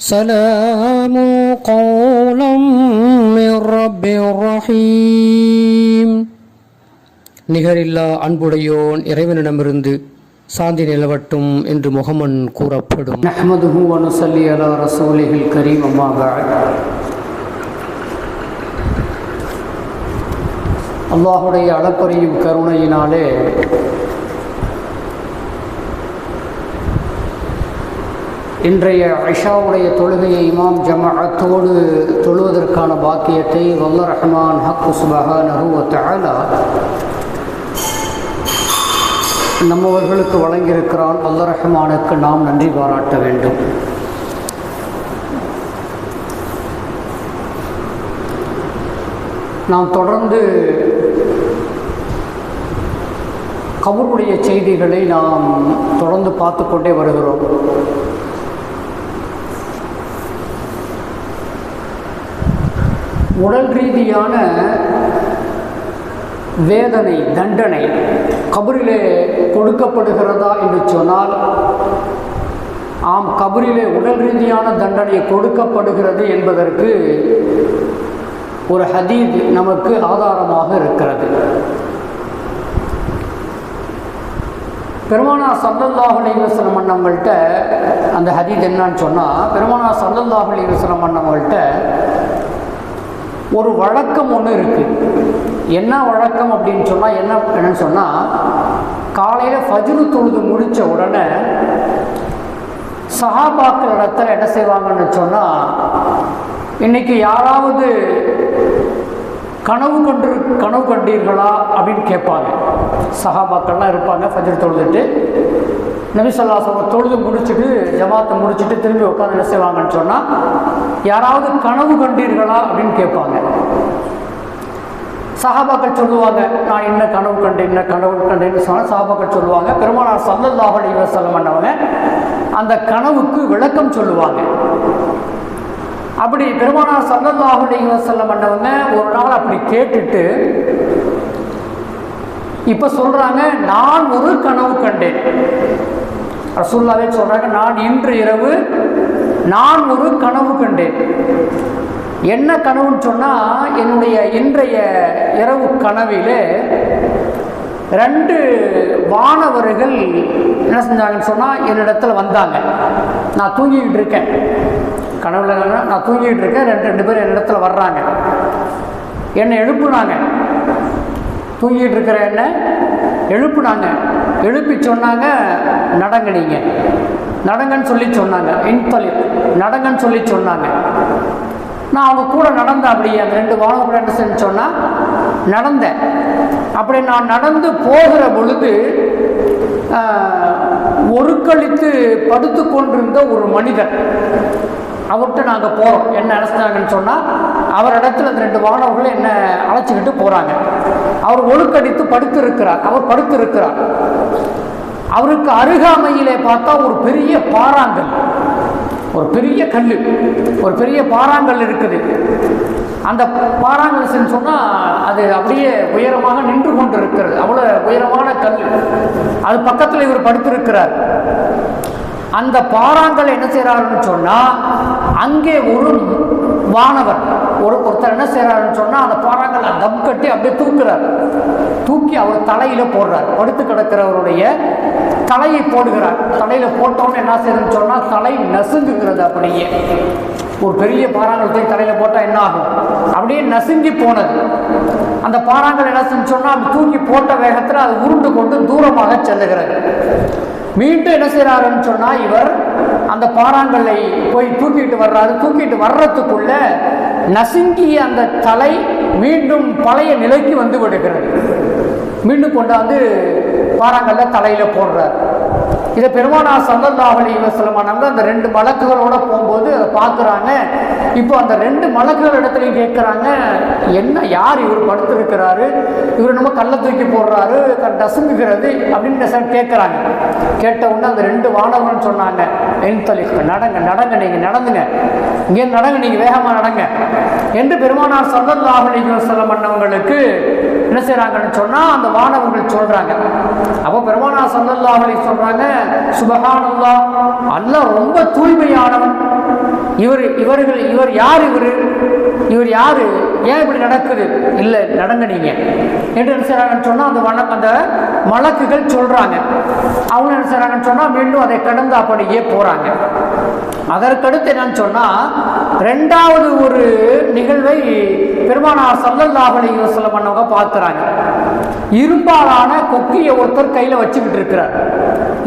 سلام قولا من رب رحيم நிகரில்லா அன்புடையோன் இறைவனிடமிருந்து சாந்தி நிலவட்டும் என்று முகமன் கூறப்படும் நஹ்மதுஹு வ நுஸல்லி அலா ரசூலிஹில் கரீம் அம்மா பஅத் அல்லாஹுடைய அளப்பரியும் கருணையினாலே இன்றைய ஐஷாவுடைய தொழுகையை இமாம் ஜமாஅத்தோடு தொழுவதற்கான பாக்கியத்தை வல்ல ரஹ்மான் ஹக்கு சுபஹானஹு நம்மவர்களுக்கு வழங்கியிருக்கிறான். வல்ல ரஹ்மானுக்கு நாம் நன்றி பாராட்ட வேண்டும். நாம் தொடர்ந்து கபருடைய செய்திகளை நாம் தொடர்ந்து பார்த்து கொண்டே வருகிறோம். உடல் ரீதியான வேதனை தண்டனை கபரிலே கொடுக்கப்படுகிறதா என்று சொன்னால் ஆம் கபரிலே உடல் ரீதியான தண்டனை கொடுக்கப்படுகிறது என்பதற்கு ஒரு ஹதீத் நமக்கு ஆதாரமாக இருக்கிறது. பெருமானா சல்லல்லாஹு அலைவசலம் அண்ணவங்கள்ட்ட அந்த ஹதீத் என்னன்னு சொன்னால் பெருமானா சல்லல்லாஹு அலைவசலம் அண்ணவங்கள்ட்ட ஒரு வழக்கம் ஒன்று இருக்குது என்ன வழக்கம் அப்படின்னு சொன்னால் என்ன என்னன்னு சொன்னால் காலையில் ஃபஜ்ரு தொழுது முடித்த உடனே சஹாபாக்கள் இடத்துல என்ன செய்வாங்கன்னு சொன்னால் இன்னைக்கு யாராவது கனவு கண்டு கனவு கண்டீர்களா அப்படின்னு கேட்பாங்க. சஹாபாக்கள்லாம் இருப்பாங்க ஃபஜ்ரு தொழுதுட்டு. நபிசல்லாசவங்க தொழுது முடிச்சுட்டு ஜமாத்தை முடிச்சுட்டு திரும்பி உட்காந்து என்ன செய்வாங்கன்னு சொன்னால் யாராவது கனவு கண்டீர்களா அப்படின்னு கேட்பாங்க. சஹாபாக்கள் சொல்லுவாங்க நான் என்ன கனவு கண்டேன் என்ன கனவு கண்டேன்னு சொன்னால் சஹாபாக்கள் சொல்லுவாங்க. பெருமானார் சல்லல்லாஹ் அலி வஸல்லம் பண்ணவங்க அந்த கனவுக்கு விளக்கம் சொல்லுவாங்க. அப்படி பெருமானார் சல்லல்லாஹ் அலி வஸல்லம் பண்ணவங்க ஒரு நாள் அப்படி கேட்டுட்டு இப்போ சொல்கிறாங்க நான் ஒரு கனவு கண்டேன். ரசூல்லாவே சொல்கிறாங்க நான் இன்று இரவு நான் ஒரு கனவு கண்டேன். என்ன கனவுன்னு சொன்னால் என்னுடைய இன்றைய இரவு கனவிலே ரெண்டு வானவர்கள் என்ன செஞ்சாங்கன்னு சொன்னால் என்னிடத்துல வந்தாங்க. நான் தூங்கிக்கிட்டு இருக்கேன். கனவுல நான் தூங்கிக்கிட்டு இருக்கேன். ரெண்டு ரெண்டு பேர் என்னிடத்துல வர்றாங்க. என்னை எழுப்புனாங்க. தூங்கிட்டு இருக்கிற என்ன? எழுப்புனாங்க. எழுப்பி சொன்னாங்க நடங்க நீங்க. நடங்கன்னு சொல்லி சொன்னாங்க. இன்தொழில் நடங்கன்னு சொல்லி சொன்னாங்க. நான் அவங்க கூட நடந்த அப்படி அந்த ரெண்டு வானம் கூட என்ன செஞ்சு சொன்னால் நடந்தேன். அப்படி நான் நடந்து போகிற பொழுது ஒரு கழித்து படுத்து கொண்டிருந்த ஒரு மனிதர் அவர்கிட்ட நாங்கள் போகிறோம் என்ன அழைச்சிட்டாங்கன்னு சொன்னால் அவர் இடத்துல அந்த ரெண்டு மாணவர்கள் என்ன அழைச்சிக்கிட்டு போகிறாங்க அவர் ஒழுக்கடித்து படுத்து இருக்கிறார் அவர் படுத்து இருக்கிறார் அவருக்கு அருகாமையிலே பார்த்தா ஒரு பெரிய பாறாங்கல். ஒரு பெரிய கல் ஒரு பெரிய பாறாங்கல் இருக்குது. அந்த பாறாங்கல் சொன்னால் அது அப்படியே உயரமாக நின்று கொண்டு இருக்கிறது அவ்வளோ உயரமான கல். அது பக்கத்தில் இவர் படுத்திருக்கிறார். அந்த பாறாங்கல் என்ன செய்கிறாருன்னு சொன்னால் அங்கே ஒரு வானவர் ஒரு ஒருத்தர் என்ன செய்கிறாருன்னு சொன்னால் அந்த பாறாங்கல்லை தம் கட்டி அப்படியே தூக்குறார். தூக்கி அவர் தலையில் போடுறார். படுத்து கிடக்கிறவருடைய தலையை போடுகிறார். தலையில் போட்டோன்னு என்ன செய்யுதுன்னு சொன்னால் தலை நசுங்குகிறது அப்படியே. ஒரு பெரிய பாறாங்கல் போய் தலையில் போட்டால் என்ன ஆகும்? அப்படியே நசுங்கி போனது. அந்த பாறாங்கல் என்ன செஞ்சு சொன்னால் அது தூக்கி போட்ட வேகத்தில் அது உருண்டு கொண்டு தூரமாக செல்லுகிறது. மீண்டும் என்ன செய்கிறாருன்னு சொன்னால் இவர் அந்த பாறாங்கல்லை போய் தூக்கிட்டு வர்றாரு. தூக்கிட்டு வர்றதுக்குள்ள நசுங்கிய அந்த தலை மீண்டும் பழைய நிலைக்கு வந்து விடுகிறது. மீண்டும் கொண்டாந்து பாறாங்கல்ல தலையில போடுறார். இதை பெருமானா சல்லல்லாஹு அலைஹி வஸல்லம் அந்த ரெண்டு மலக்குகளோட போகும்போது பார்க்குறாங்க. இப்போ அந்த ரெண்டு மலக்குகள் இடத்துலையும் கேட்குறாங்க என்ன யார் இவர் படுத்திருக்கிறாரு? இவர் நம்ம கல்லை தூக்கி போடுறாரு டசுங்குகிறது அப்படின்னு சார் கேட்குறாங்க கேட்ட உடனே அந்த ரெண்டு வானவர்கள் சொன்னாங்க என்தலி நடங்க நடங்க நீங்கள் நடந்துங்க. இங்கே நடங்க நீங்கள் வேகமாக நடங்க. என்று பெருமானார் சல்லல்லாஹு அலைஹி வஸல்லம் மன்னவங்களுக்கு என்ன செய்கிறாங்கன்னு சொன்னால் அந்த வானவர்கள் சொல்கிறாங்க அப்போ பெருமானார் சல்லல்லாஹு சொல்கிறாங்க சுபகானந்தா அல்ல ரொம்ப தூய்மையானவன். இவர் இவர்கள் இவர் யார் இவர்? இவர் யார்? ஏன் இப்படி நடக்குது? இல்லை நடங்க நீங்கள் என்று என்ன செய்கிறாங்கன்னு சொன்னால் அந்த வன அந்த வழக்குகள் சொல்கிறாங்க அவங்க என்ன செய்கிறாங்கன்னு சொன்னால் மீண்டும் அதை கடந்து அப்படியே போகிறாங்க அதற்கடுத்து என்னன்னு சொன்னால் ரெண்டாவது ஒரு நிகழ்வை பெருமானார் சல்லல்லாஹு அலைஹி வஸல்லம் பண்ணவங்க பார்க்குறாங்க. இரும்பாலான கொக்கியை ஒருத்தர் கையில் வச்சுக்கிட்டு இருக்கிறார்.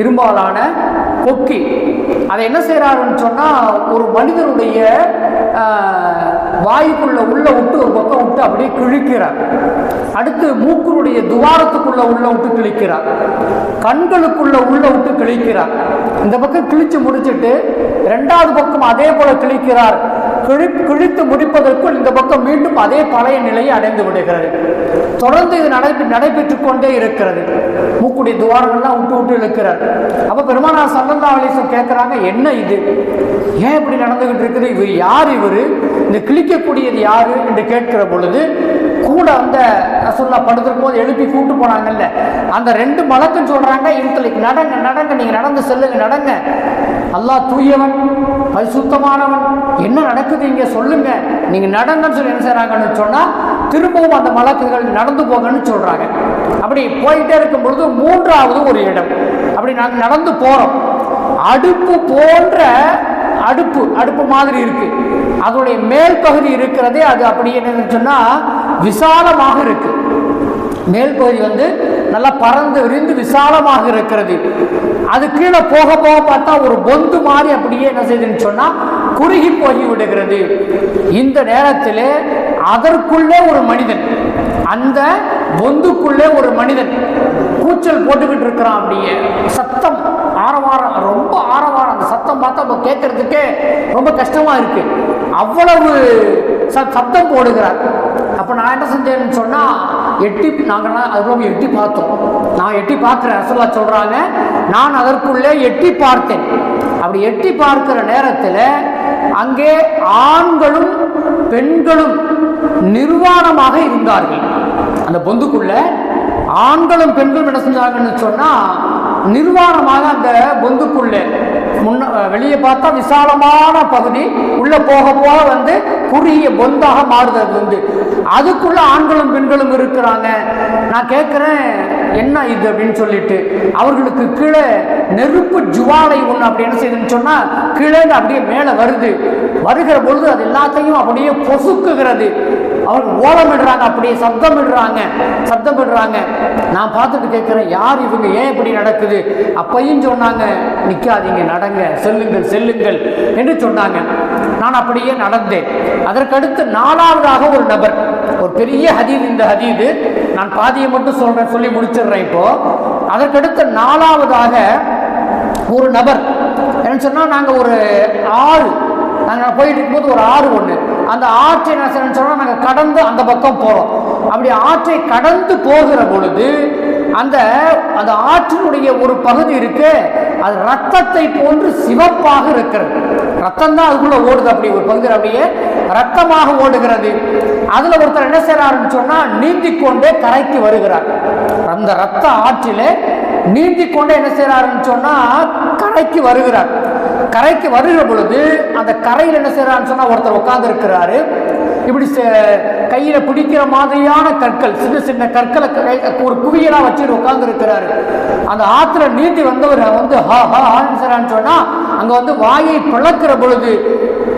இரும்பாலான கொக்கி. அதை என்ன செய்கிறாருன்னு சொன்னால் ஒரு மனிதனுடைய வாயுக்குள்ள உள்ள விட்டு ஒரு பக்கம் விட்டு அப்படியே கிழிக்கிறார். அடுத்து மூக்கினுடைய துவாரத்துக்குள்ள உள்ள விட்டு கிழிக்கிறார். கண்களுக்குள்ள உள்ள விட்டு கிழிக்கிறார். இந்த பக்கம் கிழிச்சு முடிச்சுட்டு ரெண்டாவது பக்கம் அதே போல கிழிக்கிறார். கிழி கிழித்து முடிப்பதற்குள் இந்த பக்கம் மீண்டும் அதே பழைய நிலையை அடைந்து விடுகிறது. தொடர்ந்து இது நடைபெ நடைபெற்றுக் கொண்டே இருக்கிறது. மூக்குடைய துவாரங்கள்லாம் விட்டு விட்டு இழுக்கிறார். அப்போ பெருமானார் சல்லல்லா அலிசம் கேட்குறாங்க என்ன இது? ஏன் இப்படி நடந்துகிட்டு இருக்குது? இவர் யார் இவர்? இந்த கிழிக்கக்கூடியது யாரு? என்று கேட்கிற பொழுது கூட அந்த ரசூல்லா படுத்திருக்கும் போது எழுப்பி கூட்டு போனாங்கல்ல. அந்த ரெண்டு மலக்குன்னு சொல்கிறாங்க இவங்களுக்கு நடங்க நடங்க நீங்கள் நடந்து செல்லுங்க நடங்க. அல்லாஹ் தூயவன் பரிசுத்தமானவன். என்ன நடக்குது இங்கே சொல்லுங்க. நீங்க நடங்கன்னு சொல்லி என்ன செய்றாங்கன்னு சொன்னா திரும்பவும் அந்த மலக்குகள் நடந்து போங்கன்னு சொல்றாங்க. அப்படி போயிட்டே இருக்கும் பொழுது மூன்றாவது ஒரு இடம். அப்படி நாங்கள் நடந்து போறோம். அடுப்பு போன்ற அடுப்பு அடுப்பு மாதிரி இருக்கு. அதோடைய மேல் பகுதி இருக்கிறதே அது. அப்படி என்னன்னு சொன்னா விசாலமாக இருக்கு. மேல் பகுதி வந்து நல்லா பறந்து விரிந்து விசாலமாக இருக்கிறது. அது கீழே போக போக பார்த்தா ஒரு பொந்து மாதிரி அப்படியே என்ன செய்யுதுன்னு சொன்னா குறுகி போய் விடுகிறது. இந்த நேரத்தில் அதற்குள்ளே ஒரு மனிதன் அந்த பொந்துக்குள்ளே ஒரு மனிதன் கூச்சல் போட்டுக்கிட்டு இருக்கிறான் அப்படியே. சத்தம் ஆரவாரம் ரொம்ப ஆரவாரம். அந்த சத்தம் பார்த்தா இப்போ கேட்கறதுக்கே ரொம்ப கஷ்டமா இருக்கு. அவ்வளவு சத்தம் போடுகிறார். அப்போ நான் என்ன செஞ்சேன்னு சொன்னால் எட்டி நாங்கள்லாம் அது எட்டி பார்த்தோம். நான் எட்டி பார்க்குறேன் ரசோல்லா சொல்கிறாங்க நான் அதற்குள்ளே எட்டி பார்த்தேன். அப்படி எட்டி பார்க்கிற நேரத்தில் அங்கே ஆண்களும் பெண்களும் நிர்வாணமாக இருந்தார்கள். அந்த பொந்துக்குள்ள ஆண்களும் பெண்களும் என்ன செஞ்சாங்கன்னு சொன்னால் நிர்வாணமாக அந்த பொந்துக்குள்ளே முன்ன வெளியே பார்த்தா விசாலமான பகுதி உள்ள போக போக வந்து குறுகிய பொந்தாக மாறுது அது வந்து அதுக்குள்ள ஆண்களும் பெண்களும் இருக்கிறாங்க. நான் கேட்குறேன் என்ன இது அப்படின்னு சொல்லிட்டு. அவர்களுக்கு கீழே நெருப்பு ஜுவாலை ஒன்று அப்படி என்ன செய்யுதுன்னு சொன்னால் கீழே அப்படியே மேலே வருது. வருகிற பொழுது அது எல்லாத்தையும் அப்படியே பொசுக்குகிறது. அவர்கள் ஓலமிடுறாங்க அப்படியே சப்தமிடுறாங்க சப்தமிடுறாங்க. நான் பார்த்துட்டு கேட்குறேன் யார் இவங்க? ஏன் இப்படி நடக்குது? அப்பையும் சொன்னாங்க நிற்காதீங்க நடங்க செல்லுங்கள் செல்லுங்கள் என்று சொன்னாங்க. நான் அப்படியே நடந்தேன். அதற்கடுத்து நாலாவதாக ஒரு நபர் ஒரு பெரிய ஹதீது இந்த ஹதீது நான் பாதியை மட்டும் சொல்கிறேன் சொல்லி முடிச்சிடுறேன் இப்போ. அதற்கடுத்து நாலாவதாக ஒரு நபர் என்ன சொன்னால் நாங்கள் ஒரு ஆறு நாங்கள் போயிட்டு இருக்கும்போது ஒரு ஆறு ஒன்று அந்த ஆற்றை என்ன செய்யணும்னு சொன்னால் நாங்கள் கடந்து அந்த பக்கம் போகிறோம் அப்படி ஆற்றை கடந்து போகிற பொழுது அந்த அந்த ஆற்றினுடைய ஒரு பகுதி இருக்கு அது ரத்தத்தை போன்று சிவப்பாக இருக்கிறது. ரத்தம் தான் அதுக்குள்ள ஓடுது அப்படி ஒரு பகுதி அப்படியே ரத்தமாக ஓடுகிறது. அதுல ஒருத்தர் என்ன செய்யறாருன்னு சொன்னா நீந்தி கொண்டே கரைக்கு வருகிறார். அந்த ரத்த ஆற்றிலே நீந்தி கொண்டே என்ன செய்யறாருன்னு சொன்னா கரைக்கு வருகிறார். கரைக்கு வருகிற பொழுது அந்த கரையில் என்ன செய்யறான்னு சொன்னா ஒருத்தர் உட்கார்ந்து இருக்கிறாரு இப்படி செ- கையில பிடிக்கிற மாதிரியான கற்கள் சின்ன சின்ன கற்களை கை- ஒரு குவியலா வச்சுட்டு உட்கார்ந்து இருக்கிறாரு அந்த ஆத்துல நீந்தி வந்தவர் வந்து ஹா ஹா ஆன்சரான்னு செய்றான்னு சொன்னா அங்க வந்து வாயை பிளக்கிற பொழுது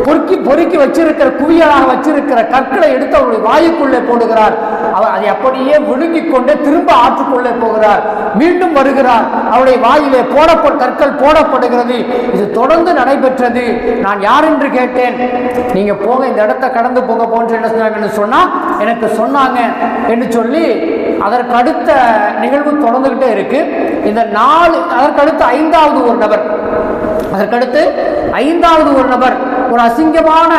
பொறுக்கி பொறுக்கி வச்சிருக்கிற குவியலாக வச்சிருக்கிற கற்களை எடுத்து அவருடைய வாயுக்குள்ளே போடுகிறார். அவர் அதை அப்படியே விழுங்கிக் கொண்டே திரும்ப ஆற்றுக்குள்ளே போகிறார். மீண்டும் வருகிறார். அவருடைய வாயிலே போடப்பட்ட கற்கள் போடப்படுகிறது. இது தொடர்ந்து நடைபெற்றது. நான் யார் என்று கேட்டேன். நீங்க போங்க இந்த இடத்த கடந்து போக போன்று என்ன சொன்னாங்கன்னு சொன்னா எனக்கு சொன்னாங்க என்று சொல்லி அதற்கு அடுத்த நிகழ்வு தொடர்ந்துகிட்டே இருக்கு. இந்த நாலு அதற்கடுத்து ஐந்தாவது ஒரு நபர். அதற்கடுத்து ஐந்தாவது ஒரு நபர் ஒரு அசிங்கமான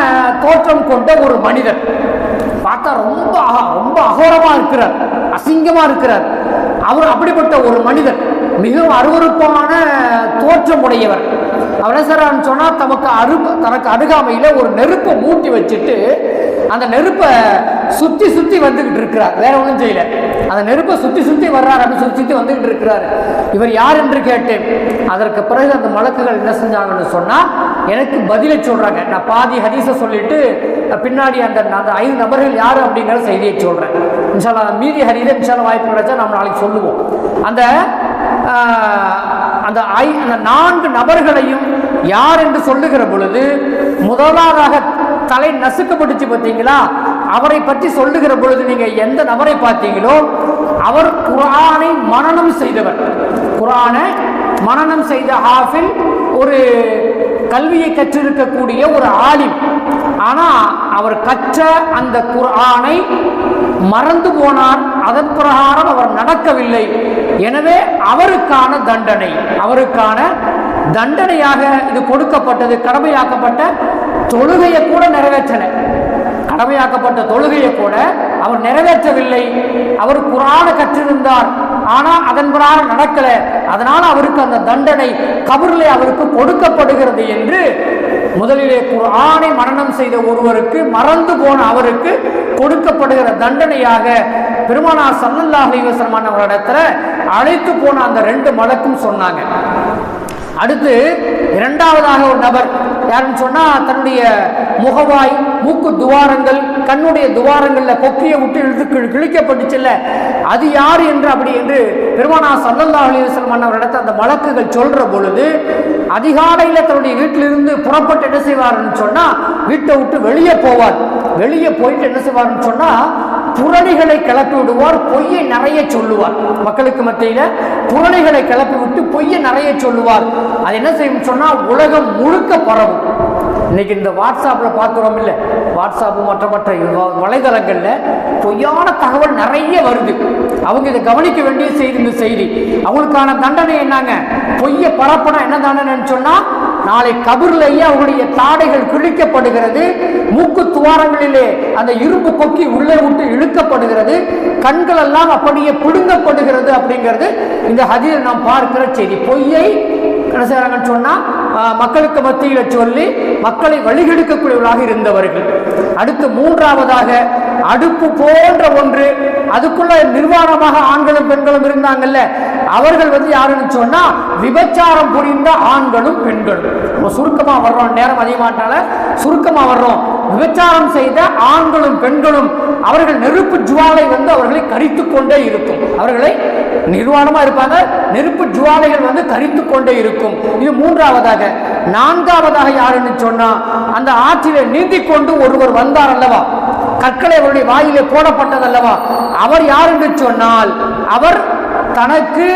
தோற்றம் கொண்ட ஒரு மனிதர். பார்த்தா ரொம்ப ரொம்ப அகோரமா இருக்கிறார் அசிங்கமா இருக்கிறார். அவர் அப்படிப்பட்ட ஒரு மனிதர் மிகவும் அருவருப்பான தோற்றம் உடையவர். அவர் என்ன சொன்னா தமக்கு அரு தனக்கு அருகாமையில ஒரு நெருப்பை மூட்டி வச்சுட்டு அந்த நெருப்பை சுற்றி சுற்றி வந்துக்கிட்டு இருக்கிறார். வேற ஒன்றும் செய்யல. அந்த நெருப்பை சுற்றி சுற்றி வர்றார் அப்படின்னு சுற்றி சுற்றி வந்துக்கிட்டு இருக்கிறார். இவர் யார் என்று கேட்டேன். அதற்கு பிறகு அந்த மலக்குகள் என்ன செஞ்சாங்கன்னு சொன்னால் எனக்கு பதிலை சொல்கிறாங்க நான் பாதி ஹதீஸை சொல்லிட்டு பின்னாடி அந்த அந்த ஐந்து நபர்கள் யார் அப்படிங்கிற செய்தியை சொல்கிறேன் இன்ஷால்லா மீதி ஹரிதை இன்ஷால்லா வாய்ப்பு கிடைச்சா நம்ம நாளைக்கு சொல்லுவோம். அந்த அந்த ஐ அந்த நான்கு நபர்களையும் யார் என்று சொல்லுகிற பொழுது முதலாவதாக தலை நசுக்கப்பட்டுச்சு பார்த்தீங்களா? அவரை பற்றி சொல்லுகிற பொழுது நீங்க எந்த நபரை பார்த்தீங்களோ அவர் குரானை மனநம் செய்தவர். குரானை மனநம் செய்த ஹாஃபில் ஒரு கல்வியை கற்றிருக்கக்கூடிய ஒரு ஆலிம். ஆனா அவர் கற்ற அந்த குரானை மறந்து போனார். அதன் பிரகாரம் அவர் நடக்கவில்லை. எனவே அவருக்கான தண்டனை அவருக்கான தண்டனையாக இது கொடுக்கப்பட்டது கடமையாக்கப்பட்ட தொழுகையை கூட நிறைவேற்றல. கடமையாக்கப்பட்ட தொழுகையை கூட அவர் நிறைவேற்றவில்லை. அவர் குரான கற்றிருந்தார். ஆனால் அதன் பிரகாரம் நடக்கல. அதனால் அவருக்கு அந்த தண்டனை கபரிலே அவருக்கு கொடுக்கப்படுகிறது என்று முதலிலே குரானை மரணம் செய்த ஒருவருக்கு மறந்து போன அவருக்கு கொடுக்கப்படுகிற தண்டனையாக பெருமானார் சல்லல்லாஹ் அலைஹி ஒரு இடத்துல அழைத்து போன அந்த ரெண்டு மலக்கும் சொன்னாங்க. அடுத்து இரண்டாவதாக ஒரு நபர். யாருன்னு சொன்னா தன்னுடைய முகவாய் மூக்கு துவாரங்கள் கண்ணுடைய துவாரங்கள்ல கொக்கியை விட்டு இழுத்து கிழி- கிழிக்கப்பட்டுச்சுல்ல அது யார் என்று அப்படி என்று பெருமானா சல்லல்லா அலிவசல்மன் அவரிடத்தை அந்த வழக்குகள் சொல்ற பொழுது அதிகாலையில் தன்னுடைய வீட்டிலிருந்து புறப்பட்டு என்ன செய்வார்னு சொன்னா வீட்டை விட்டு வெளியே போவார். வெளியே போயிட்டு என்ன செய்வார்னு சொன்னா புரணிகளை கிளப்பி விடுவார் பொய்யை நிறைய சொல்லுவார். மக்களுக்கு மத்தியில புரணிகளை கிளப்பி விட்டு பொய்யை நிறைய சொல்லுவார். அது என்ன செய்யும் சொன்னா உலகம் முழுக்க பரவும். இன்னைக்கு இந்த வாட்ஸ்அப்ல பார்க்கிறோம் இல்ல வாட்ஸ்அப் மற்ற மற்ற வலைதளங்களில் வலைதளங்கள்ல பொய்யான தகவல் நிறைய வருது. அவங்க இதை கவனிக்க வேண்டிய செய்தி இந்த செய்தி. அவங்களுக்கான தண்டனை என்னங்க? பொய்யை பரப்பனா என்ன தண்டனைன்னு சொன்னா நாளை கபூர்லேயே அவருடைய தாடைகள் கிழிக்கப்படுகிறது. மூக்கு துவாரங்களிலே அந்த இரும்பு கொக்கி உள்ளே விட்டு இழுக்கப்படுகிறது. கண்கள் எல்லாம் அப்படியே பிடுங்கப்படுகிறது அப்படிங்கிறது இந்த ஹதீர் நாம் பார்க்கிற செய்தி. பொய்யை என்ன சொன்னால் மக்களுக்கு மத்தியில் சொல்லி மக்களை வழிகெடுக்கக்கூடியவர்களாக இருந்தவர்கள். அடுத்து மூன்றாவதாக அடுப்பு போன்ற ஒன்று. அதுக்குள்ள நிர்வாணமாக ஆண்களும் பெண்களும் இருந்தாங்கல்ல. அவர்கள் வந்து யாருன்னு சொன்னா விபச்சாரம் புரிந்த ஆண்களும் பெண்களும். நம்ம சுருக்கமா வர்றோம் நேரம் அதிகமாட்டால. சுருக்கமா வர்றோம். விபச்சாரம் செய்த ஆண்களும் பெண்களும் அவர்கள் நெருப்பு ஜுவாலை வந்து அவர்களை கரித்து கொண்டே இருக்கும். அவர்களை நிர்வாணமா இருப்பாங்க. நெருப்பு ஜுவாலைகள் வந்து கரித்து கொண்டே இருக்கும். இது மூன்றாவதாக. நான்காவதாக யாருன்னு சொன்னா அந்த ஆற்றிலே நீந்தி கொண்டு ஒருவர் வந்தார் அல்லவா? கற்களை அவருடைய வாயிலே போடப்பட்டதல்லவா அவர் யார் என்று சொன்னால் அவர் தனக்கு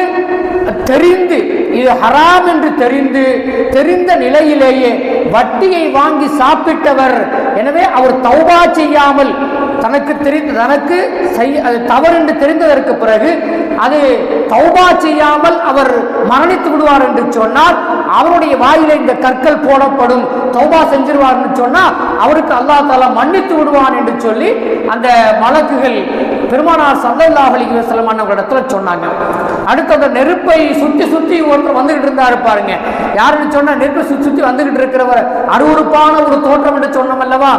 தெரிந்து இது ஹராம் என்று தெரிந்து தெரிந்த நிலையிலேயே வட்டியை வாங்கி சாப்பிட்டவர். எனவே அவர் தௌபா செய்யாமல் தனக்கு தெரிந்து தனக்கு செய்- அது தவறு என்று தெரிந்ததற்கு பிறகு அது தௌபா செய்யாமல் அவர் மரணித்து விடுவார் என்று சொன்னால் அவருடைய வாயிலே இந்த கற்கள் போடப்படும். தௌபா செஞ்சிருவார் சொன்னா சொன்னால் அவருக்கு அல்லாஹ் தாலா மன்னித்து விடுவான் என்று சொல்லி அந்த மலக்குகள் பெருமானார் சல்லல்லாஹு அலைஹி இடத்துல சொன்னாங்க. அடுத்து அந்த நெருப்பை சுத்தி சுத்தி ஒருத்தர் வந்துகிட்டு இருந்தாரு பாருங்க. யாருன்னு சொன்னா நெருப்பை சுத்தி சுத்தி வந்துகிட்டு இருக்கிறவர். அருவருப்பான ஒரு தோற்றம் என்று சொன்னோம் அல்லவா?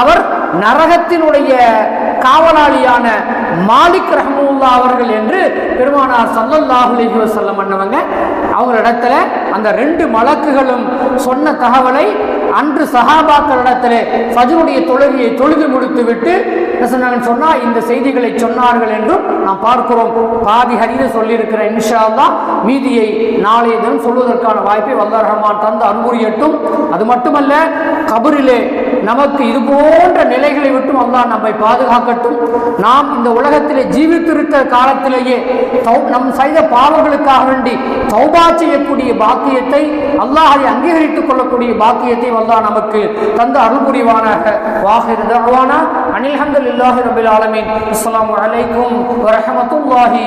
அவர் நரகத்தினுடைய காவலாளியான மாலிக் ரஹமுல்லா அவர்கள் என்று பெருமானார் சல்லல்லாஹுலி வசல்லம் பண்ணவங்க அவங்க அவங்களிடத்துல அந்த ரெண்டு மலக்குகளும் சொன்ன தகவலை அன்று சஹாபாக்கள் இடத்துல ஃபஜருடைய தொழுகையை தொழுது முடித்து விட்டு சொன்னாங்கன்னு சொன்னா இந்த செய்திகளை சொன்னார்கள் என்றும் நாம் பார்க்கிறோம். பாதி ஹரித சொல்லியிருக்கிற இன்ஷா மீதியை நாளைய தினம் சொல்வதற்கான வாய்ப்பை வல்ல ரஹமான் தந்து அன்புரியட்டும். அது மட்டுமல்ல கபரிலே நமக்கு இது போன்ற நிலைகளை விட்டும் அல்லாஹ் நம்மை பாதுகாக்கட்டும். நாம் இந்த உலகத்திலே ஜீவித்திருக்கிற காலத்திலேயே தௌ- நம் செய்த பாவங்களுக்காக வேண்டி தௌபா செய்யக்கூடிய பாக்கியத்தை அல்லாஹை அங்கீகரித்துக் கொள்ளக்கூடிய பாக்கியத்தை வல்லா நமக்கு தந்த அருள் புரிவானாக. வாஹிர் தஅவானா அனில் ஹம்துலில்லாஹி ரபில் ஆலமீன். அஸ்ஸலாமு அலைக்கும் வரஹ்மத்துல்லாஹி